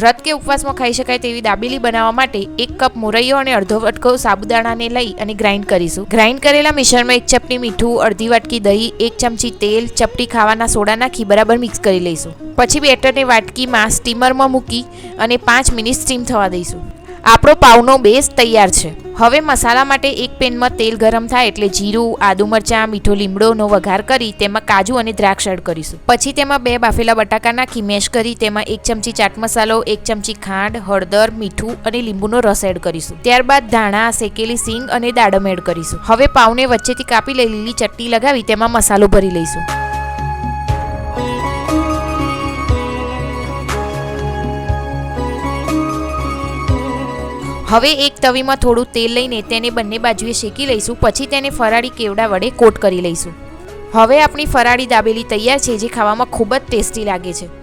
વ્રત કે ઉપવાસમાં ખાઈ શકાય તેવી દાબેલી બનાવવા માટે એક કપ મોરૈયો અને અડધો વટકો સાબુદાણાને લઈ અને ગ્રાઇન્ડ કરીશું. ગ્રાઇન્ડ કરેલા મિશ્રણમાં એક ચપટી મીઠું, અડધી વાટકી દહીં, એક ચમચી તેલ, ચપટી ખાવાના સોડા નાખી બરાબર મિક્સ કરી લઈશું. પછી બેટરને વાટકીમાં સ્ટીમરમાં મૂકી અને પાંચ મિનિટ સ્ટીમ થવા દઈશું. આપણો પાવનો બેઝ તૈયાર છે. હવે મસાલા માટે એક પેનમાં તેલ ગરમ થાય એટલે જીરું, આદુ મરચાં, મીઠો લીમડોનો વઘાર કરી તેમાં કાજુ અને દ્રાક્ષ એડ કરીશું. પછી તેમાં બે બાફેલા બટાકા નાખી મેશ કરી તેમાં એક ચમચી ચાટ મસાલો, એક ચમચી ખાંડ, હળદર, મીઠું અને લીંબુનો રસ એડ કરીશું. ત્યારબાદ ધાણા, શેકેલી સિંગ અને દાડમ એડ કરીશું. હવે પાવને વચ્ચેથી કાપી લઈ લીલી ચટણી લગાવી તેમાં મસાલો ભરી લઈશું. હવે એક તવીમાં થોડું તેલ લઈને તેને બંને બાજુએ શેકી લઈશું, પછી તેને ફરાળી કેવડા વડે કોટ કરી લઈશું. હવે આપણી ફરાળી દાબેલી તૈયાર છે, જે ખાવામાં ખૂબ જ ટેસ્ટી લાગે છે.